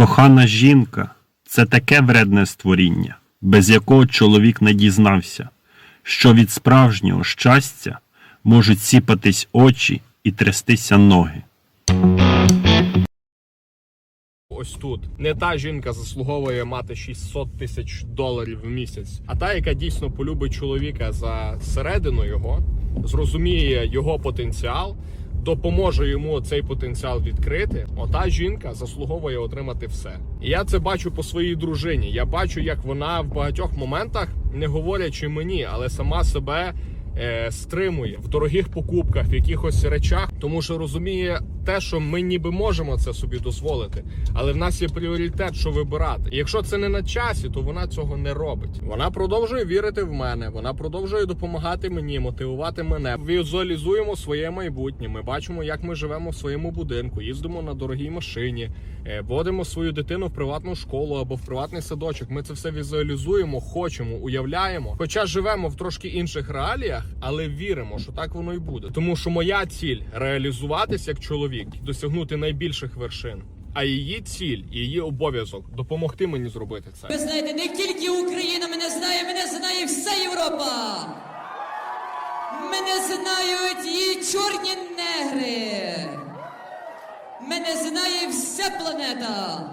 Кохана жінка це таке вредне створіння, без якого чоловік не дізнався, що від справжнього щастя можуть сіпатись очі і трястися ноги. Ось тут не та жінка заслуговує мати 600 тисяч доларів в місяць, а та, яка дійсно полюбить чоловіка за середину його, зрозуміє його потенціал, допоможе йому цей потенціал відкрити. Ота жінка заслуговує отримати все. І я це бачу по своїй дружині. Я бачу, як вона в багатьох моментах, не говорячи мені, але сама себе е, стримує в дорогих покупках, в якихось речах, тому що розуміє те, що ми ніби можемо це собі дозволити, але в нас є пріоритет, що вибирати. І якщо це не на часі, то вона цього не робить. Вона продовжує вірити в мене, вона продовжує допомагати мені, мотивувати мене. Візуалізуємо своє майбутнє. Ми бачимо, як ми живемо в своєму будинку, їздимо на дорогій машині, е, водимо свою дитину в приватну школу або в приватний садочок. Ми це все візуалізуємо, хочемо, уявляємо. Хоча живемо в трошки інших реаліях, але віримо, що так воно і буде. Тому що моя ціль реалізуватись як чоловік, досягнути найбільших вершин. А її ціль, її обов'язок допомогти мені зробити це. Ви знаєте, не тільки Україна мене знає, мене знає вся Європа. Мене знають і чорні негри. Мене знає вся планета.